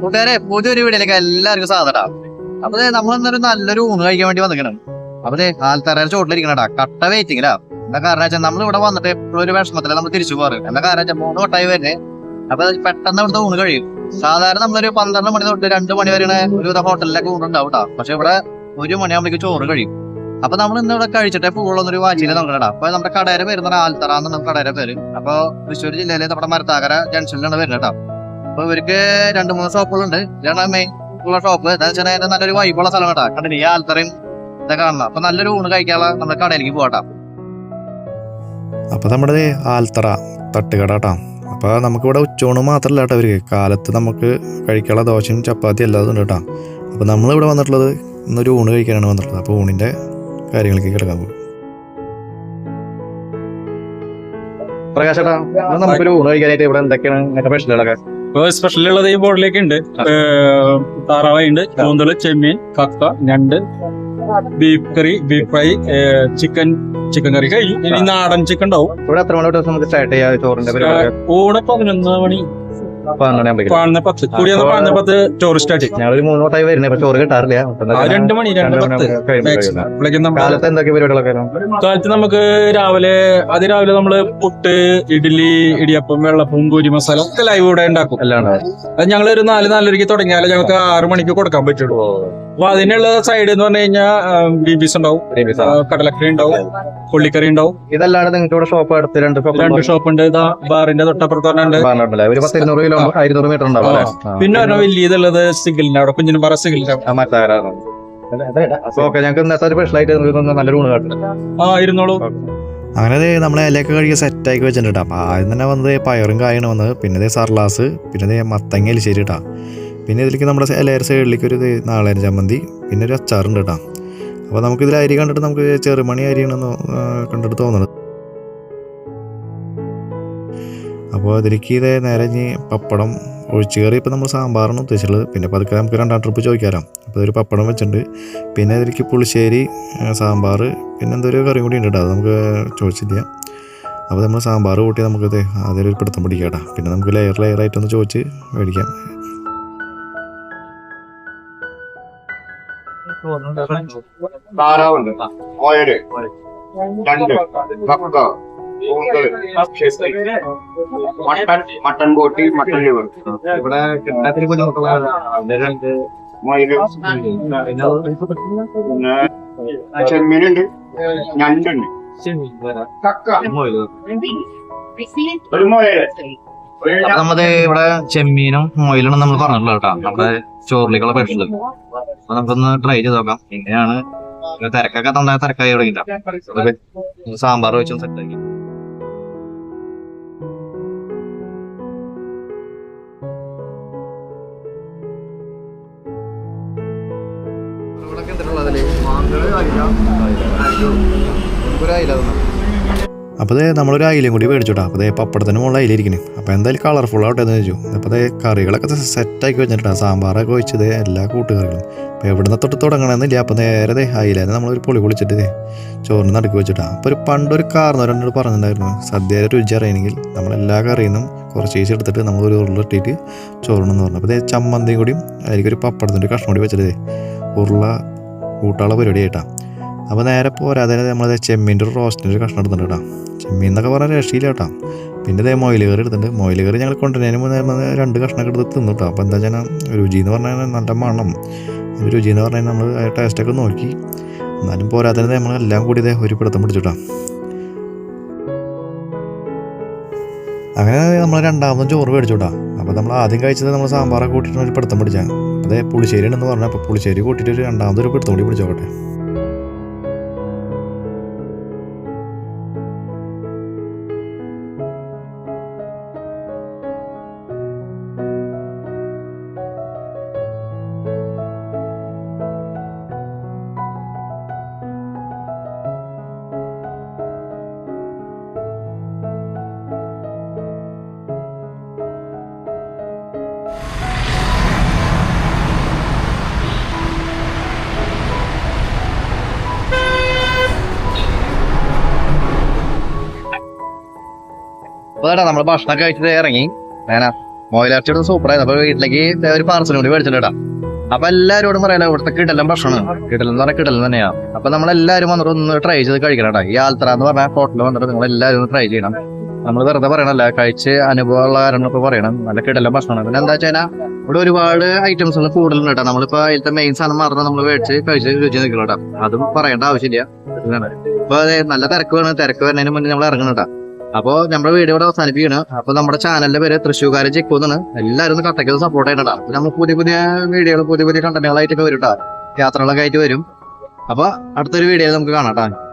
കൂട്ടുകാരെ പുതിയൊരു വീടിലേക്ക് എല്ലാവർക്കും സാധനടാ അപ്പൊ നമ്മളൊന്നൊരു നല്ലൊരു ഊണ് കഴിക്കാൻ വേണ്ടി വന്നിക്കണം അപ്പൊ ആൽത്തറയുടെ ചോട്ടിലിരിക്കണടാ കട്ട വെയിറ്റിങ്ങിലാ എന്താ കാരണം വെച്ചാൽ നമ്മൾ ഇവിടെ വന്നിട്ട് ഒരു വിഷമത്തില നമ്മൾ തിരിച്ചു പോകാറ് എന്താ കാരണം വെച്ചാൽ മൂന്ന് വട്ടായി വരുന്നത് അപ്പൊ പെട്ടെന്ന് ഇവിടുത്തെ ഊണ് കഴിയും. സാധാരണ നമ്മളൊരു പന്ത്രണ്ട് മണി തൊട്ട് രണ്ട് മണി വരെയാണ് ഒരു ഹോട്ടലിലൊക്കെ ഊണുണ്ടാവും കേട്ടോ പക്ഷെ ഇവിടെ ഒരു മണിയാകുമ്പോഴേക്ക് ചോറ് കഴിയും. അപ്പൊ നമ്മൾ ഇന്ന് ഇവിടെ കഴിച്ചിട്ട് പൂളൊന്നൊരു വാച്ചിയിൽ നോക്കണടാ അപ്പൊ നമ്മുടെ കടയുടെ പേര് ആൽത്തറ എന്നുള്ള നമ്മുടെ കടയുടെ പേര്. അപ്പൊ തൃശ്ശൂർ ജില്ലയിലെ നമ്മുടെ മരത്താകര ജംഗ്ഷനിലാണ് വരുന്നത് കേട്ടോ അപ്പൊ ഇവർക്ക് രണ്ട് മൂന്ന് ഷോപ്പുകളുണ്ട്. ഇതാണ് മെയിൻ ഉള്ള ഷോപ്പ് എന്താ വെച്ചാൽ അതിന്റെ നല്ലൊരു വൈബുള്ള സ്ഥലം കേട്ടോ. കണ്ടില്ല? ഈ ആൽത്തറയും ഇതൊക്കെ കാണണം അപ്പൊ നല്ലൊരു ഊണ് കഴിക്കാനുള്ള നമ്മുടെ കടയിലേക്ക് പോകട്ടോ അപ്പോൾ നമ്മുടെ ആൽത്തറ തട്ടുകട കേട്ടോ. അപ്പോൾ നമുക്കിവിടെ ഉച്ചയൂണ് മാത്രമല്ല കേട്ടോ അവർക്ക് കാലത്ത് നമുക്ക് കഴിക്കാനുള്ള ദോശയും ചപ്പാത്തി എല്ലാതും ഉണ്ട് കേട്ടോ. നമ്മൾ നമ്മളിവിടെ വന്നിട്ടുള്ളത് ഇന്നൊരു ഊണ് കഴിക്കാനാണ് വന്നിട്ടുള്ളത്. അപ്പോൾ ഊണിന്റെ കാര്യങ്ങളിലേക്ക് കിടക്കാൻ പോകും. പ്രകാശേട്ടാ നമുക്കൊരു ഊണ് കഴിക്കാനായിട്ട് ഇവിടെ എന്തൊക്കെയാണ്? സ്പെഷ്യലുകളൊക്കെ ഇപ്പൊ സ്പെഷ്യൽ ഉള്ളത് ഈ ബോർഡിലേക്ക് ഉണ്ട്. താറാവുണ്ട് കൂന്തൾ ചെമ്മീൻ കക്ക ഞണ്ട് beef curry beef fry chicken chicken curry കഴിഞ്ഞു ഇനി നാടൻ ചിക്കൻ ഉണ്ടാവും. ഇവിടെ എത്ര മണി തൊട്ട് നമുക്ക് സ്റ്റാർട്ട് ചെയ്യാം ചോറിന്റെ പരിപാടി? ഊണ് പതിനൊന്ന് മണി പതിനൊന്ന് പത്ത് കൂടിയത് പതിനൊന്ന് പത്ത് ടൂറിസ്റ്റ് ആയിട്ട് ഞങ്ങളൊരു മൂന്ന് വട്ടായി വരുന്നത് ഇപ്പൊ ചോറ് കിട്ടാറില്ല. രണ്ട് മണി രണ്ട് പത്ത്. കാലത്ത് എന്തൊക്കെ പരിപാടികളൊക്കെ? കാലത്ത് നമുക്ക് രാവിലെ അതിരാവിലെ നമ്മൾ പുട്ട് ഇഡ്ഡലി ഇടിയപ്പം വെള്ളപ്പം പൂരി മസാല ഒക്കെ ലൈവ് ഇവിടെ ഉണ്ടാക്കും. എല്ലാം അത് ഞങ്ങൾ ഒരു നാല് നാലരയ്ക്ക് തുടങ്ങിയാലേ ഞങ്ങൾക്ക് ആറ് മണിക്ക് കൊടുക്കാൻ പറ്റുള്ളൂ. അപ്പൊ അതിനുള്ള സൈഡ് എന്ന് പറഞ്ഞു കഴിഞ്ഞാൽ ബീബീസ് ഉണ്ടാവും. കടലക്കറി ഉണ്ടാവും. പുള്ളിക്കറി ഉണ്ടാവും. ഇതല്ലാണ്ട് നിങ്ങൾക്ക് ഇവിടെ ഷോപ്പ് അടുത്ത് രണ്ട് ഷോപ്പ് രണ്ട് ഷോപ്പ് ഉണ്ട്. ഇതാ ബാറിന്റെ തൊട്ടപ്പുറത്ത് തന്നെ ഉണ്ട് പറഞ്ഞിട്ടില്ല ഒരു പത്ത് ഇരുന്നൂറ് കിലോ ഇരുന്നൂറ് മീറ്റർ ഉണ്ടാവും പിന്നെ പറഞ്ഞാൽ വലിയ ഇതുള്ളത് സിഗിലിന്റെ അവിടെ കുഞ്ഞിനും പറ സിഗിലിന്റെ. ആ, മരത്തകരാറ്. അപ്പൊ ഓക്കെ ഞങ്ങൾക്ക് ഇന്നത്തെ ഒരു സ്പെഷ്യൽ ആയിട്ട് നിങ്ങൾക്ക് നല്ലൊരു ഊണ് കാട്ടും ആ ഇരുന്നോളൂ. അങ്ങനെ നമ്മളെ ഇലയൊക്കെ കഴുകി സെറ്റാക്കി വെച്ചിട്ടുണ്ട് അപ്പോൾ ആദ്യം തന്നെ വന്നത് പയറും കായാണ് വന്നത് പിന്നെ ദേ സർലാസ് പിന്നെ ദേ മത്തങ്ങ എലിശ്ശേരി കേട്ടോ പിന്നെ ഇതിലേക്ക് നമ്മുടെ ലെയർ സൈഡിലേക്ക് ഒരു നാളേര ചമ്മന്തി പിന്നെ ഒരു അച്ചാറുണ്ട് കേട്ടോ അപ്പോൾ നമുക്കിതിൽ അരി കണ്ടിട്ട് നമുക്ക് ചെറുമണി അരിയാണെന്ന് കണ്ടിട്ട് തോന്നുന്നത് അപ്പോൾ ഇതിലേക്ക് ഇതേ നേരെ ഇനി പപ്പടം ഒഴിച്ച് കറി ഇപ്പോൾ നമ്മൾ സാമ്പാറാണ് ഉദ്ദേശിച്ചുള്ളത് പിന്നെ പതുക്കെ നമുക്ക് രണ്ടാം ട്രിപ്പ് ചോദിക്കാറാം അപ്പോൾ ഒരു പപ്പടം വെച്ചിട്ടുണ്ട്. പിന്നെ ഇതിലേക്ക് പുളിശ്ശേരി സാമ്പാർ പിന്നെ എന്തൊരു കറിയും കൂടി ഉണ്ട് കേട്ടോ അത് നമുക്ക് ചോദിച്ചില്ല അപ്പോൾ നമ്മൾ സാമ്പാർ കൂട്ടി നമുക്കത് അതിലൊരു പിടുത്തം പിടിക്കാം കേട്ടോ പിന്നെ നമുക്ക് ലെയർ ലെയർ ആയിട്ടൊന്ന് ചോദിച്ച് മേടിക്കാം. താറാവുണ്ട് ഓയൽ രണ്ട്. കക്ക കൂന്തൽ മട്ടൻ മട്ടൻ ബോട്ടി മട്ടൻ ലിവർ. ഇവിടെ കിട്ടാത്തിന് ബുദ്ധിമുട്ടുള്ള മൊയിൽ. പിന്നെ ചെമ്മീനുണ്ട്. ഞണ്ടുണ്ട്. കക്ക ഒരു മൊയൽ. നമ്മത് ഇവിടെ ചെമ്മീനും മൊയിലും നമ്മൾ പറഞ്ഞിട്ടുള്ളത് കേട്ടോ. നമ്മുടെ ചോറിലേക്കുള്ള സ്പെഷ്യൽ അപ്പൊ നമുക്കൊന്ന് ട്രൈ ചെയ്ത് നോക്കാം. എങ്ങനെയാണ്? തിരക്കൊക്കെ തന്നാ തിരക്കായി തുടങ്ങിട്ടാ സാമ്പാർ വെച്ചും സെറ്റ് ആക്കി. അപ്പോൾ നമ്മളൊരു അയിലും കൂടി മേടിച്ചോട്ടാ. അപ്പോൾ ദേ പപ്പടത്തിന് മുകളിൽ അയിലിരിക്കണേ. അപ്പോൾ എന്തായാലും കളർഫുൾ ആവട്ടെ എന്ന് ചോദിച്ചു അപ്പോൾ കറികളൊക്കെ സെറ്റാക്കി വെച്ചിട്ടാണ് സാമ്പാറൊക്കെ വെച്ചത് എല്ലാ കൂട്ടുകറികളും. അപ്പോൾ എവിടെ നിന്ന് തൊട്ട് തുടങ്ങണമെന്നില്ല അപ്പോൾ നേരെ ദേ അയില നമ്മളൊരു പൊളി പൊളിച്ചിട്ട് ചോറിന് നടുക്ക് വെച്ചിട്ടാ. അപ്പോൾ ഒരു പണ്ടൊരു കാർന്നവരോട് പറഞ്ഞിട്ടുണ്ടായിരുന്നു. സദ്യയുടെ രുചി അറിയണമെങ്കിൽ നമ്മളെല്ലാ കറിയിൽ നിന്നും കുറച്ച് ചേച്ചി എടുത്തിട്ട് നമ്മൾ ഒരു ഉരുളിട്ടിട്ട് ചോറിനെന്ന് പറഞ്ഞു അപ്പോൾ ചമ്മന്തിയും കൂടിയും അതിലേക്ക് ഒരു പപ്പടത്തിന്റെ കഷ്ണം കൂടി വെച്ചിട്ട് ഉരുള കൂട്ടാള പരിപാടി ആയിട്ടാ അപ്പോൾ നേരെ പോരാതെ നമ്മൾ ചെമ്മീന്റെ ഒരു റോസ്റ്റിന്റെ ഒരു കഷ്ണം എടുത്തിട്ടുണ്ട് കേട്ടോ. ചെമ്മീൻ എന്നൊക്കെ പറഞ്ഞാൽ രക്ഷയില്ല കേട്ടോ. പിന്നെ ഇതേ മൊയിൽ കറി എടുത്തിട്ടുണ്ട്. മൊയിൽ കറി ഞങ്ങൾ കൊണ്ടുവരുന്നതിന് മുന്നേ രണ്ട് കഷ്ണമൊക്കെ എടുത്ത് തിന്നു കേട്ടോ. അപ്പോൾ എന്താ വെച്ചാൽ രുചി എന്ന് പറഞ്ഞാൽ നല്ല മണം. രുചി എന്ന് പറഞ്ഞാൽ നമ്മൾ ടേസ്റ്റൊക്കെ നോക്കി. എന്നാലും പോരാതെ നമ്മൾ എല്ലാം കൂടി ഇതേ ഒരു പിടുത്തം പിടിച്ചിട്ടാ അങ്ങനെ നമ്മൾ രണ്ടാമതും ചോറ് മേടിച്ചോട്ടാ അപ്പോൾ നമ്മൾ ആദ്യം കഴിച്ചത് നമ്മൾ സാമ്പാറൊക്കെ കൂട്ടിയിട്ട് ഒരു പിടുത്തം പിടിച്ചാൽ അതേ പുളിശ്ശേരി ഉണ്ടെന്ന് പറഞ്ഞാൽ അപ്പോൾ പുളിശ്ശേരി കൂട്ടിയിട്ട് രണ്ടാമതൊരു പിടുത്തം കൂടി പിടിച്ചോട്ടെ അപ്പൊ നമ്മൾ ഭക്ഷണം കഴിച്ചിട്ട് ഇറങ്ങി. വേണ മോയിലിറച്ചിയുടെ സൂപ്പർ ആയിരുന്നു അപ്പൊ വീട്ടിലേക്ക് ഒരു പാർസൽ കൂടി മേടിച്ചിട്ടാ അപ്പൊ എല്ലാരോടും പറയാലോ ഇവിടുത്തെ കിടലം ഭക്ഷണം. കിടലം എന്ന് പറഞ്ഞാൽ കിടലം തന്നെയാണ് അപ്പൊ നമ്മളെല്ലാരും വന്നിട്ട് ഒന്ന് ട്രൈ ചെയ്ത് കഴിക്കണം ഈ ആൽത്തറ എന്ന് പറഞ്ഞ ഹോട്ടലിൽ വന്നിട്ട് നിങ്ങൾ എല്ലാവരും ഒന്ന് ട്രൈ ചെയ്യണം. നമ്മൾ വെറുതെ പറയണല്ല കഴിച്ച് അനുഭവമുള്ള കാര്യങ്ങളൊക്കെ പറയണം. നല്ല കിടലം ഭക്ഷണം പിന്നെ എന്താ വെച്ചാൽ ഇവിടെ ഒരുപാട് ഐറ്റംസ് കൂടുതലുണ്ട് കേട്ടോ. നമ്മളിപ്പോ അതിലത്തെ മെയിൻ സാധനം മാത്രം നമ്മൾ മേടിച്ച് കഴിച്ച് രുചി നിൽക്കണം കേട്ടോ. അതും പറയേണ്ട ആവശ്യമില്ല. ഇപ്പൊ നല്ല തിരക്ക് വേണം തിരക്ക് വരുന്നതിന് മുന്നേ നമ്മൾ ഇറങ്ങണം കേട്ടോ. അപ്പോ നമ്മുടെ വീഡിയോ ഇവിടെ അവസാനിപ്പിക്കണം അപ്പൊ നമ്മുടെ ചാനലിന്റെ പേര് തൃശ്ശൂർക്കാരൻ ചെക്ക് എല്ലാവരും ഒന്ന് കട്ടയ്ക്ക് സപ്പോർട്ട് ചെയ്യണം അപ്പൊ നമ്മൾ പുതിയ പുതിയ വീഡിയോകൾ പുതിയ പുതിയ കണ്ടന്റുകളായിട്ടൊക്കെ വരും യാത്രകളൊക്കെ ആയിട്ട് വരും. അപ്പൊ അടുത്തൊരു വീഡിയോയിൽ നമുക്ക് കാണാം